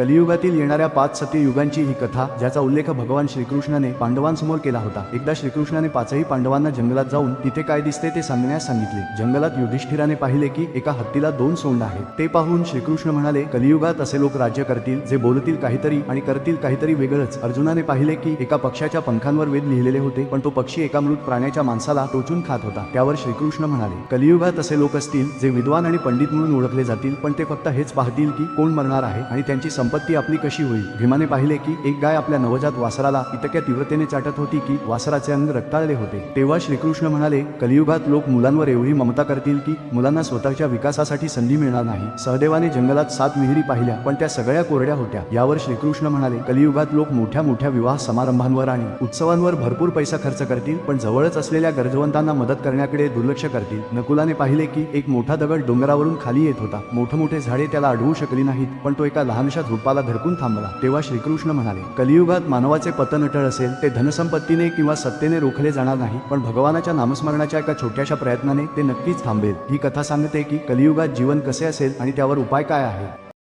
कलियुगातील येणाऱ्या पाच सत्ययुगांची ही कथा ज्याचा उल्लेख भगवान श्रीकृष्णाने पांडवांसमोर केला होता. एकदा श्रीकृष्णाने पाचही पांडवांना जंगलात जाऊन तिथे काय दिसते ते सांगण्यास सांगितले. जंगलात युधिष्ठिराने पाहिले की एका हत्तीला दोन सोंड आहे ते पाहून श्रीकृष्ण म्हणाले कलियुगात असे लोक राज्य करतील जे बोलतील काहीतरी आणि करतील काहीतरी वेगळंच. अर्जुनाने पाहिले की एका पक्षाच्या पंखांवर वेद लिहिलेले होते पण तो पक्षी एका मृत प्राण्याच्या माणसाला टोचून खात होता. त्यावर श्रीकृष्ण म्हणाले कलियुगात असे लोक असतील जे विद्वान आणि पंडित म्हणून ओळखले जातील पण ते फक्त हेच पाहतील की कोण मरणार आहे आणि त्यांची संपत्ती आपली कशी होईल? भीमाने पाहिले की एक गाय आपल्या नवजात वासराला इतक्या तीव्रतेने चाटत होती की वासराचे अंग रक्ताळले होते. तेव्हा श्रीकृष्ण म्हणाले कलियुगात लोक मुलांवर एवढी ममता करतील की मुलांना स्वतःच्या विकासासाठी संधी मिळणार नाही. सहदेवाने जंगलात सात विहिरी पाहिल्या पण त्या सगळ्या कोरड्या होत्या. यावर श्रीकृष्ण म्हणाले कलियुगात लोक मोठ्या मोठ्या विवाह समारंभांवर आणि उत्सवांवर भरपूर पैसा खर्च करतील पण जवळच असलेल्या गरजवंतांना मदत करण्याकडे दुर्लक्ष करतील. नकुलाने पाहिले की एक मोठा दगड डोंगरावरून खाली येत होता. मोठमोठे मोठे झाडे त्याला अडवू शकली नाहीत पण तो एका लहानशा रूपाला धडकून थांबला. तेव्हा श्रीकृष्ण म्हणाले कलियुगात मानवाचे पतन अटळ असेल ते धनसंपत्तीने किंवा सत्तेने रोखले जाणार नाही पण भगवानाच्या नामस्मरणाच्या एका छोट्याशा प्रयत्नाने ते नक्कीच थांबेल. ही कथा सांगते की कलियुगात जीवन कसे असेल आणि त्यावर उपाय काय आहे.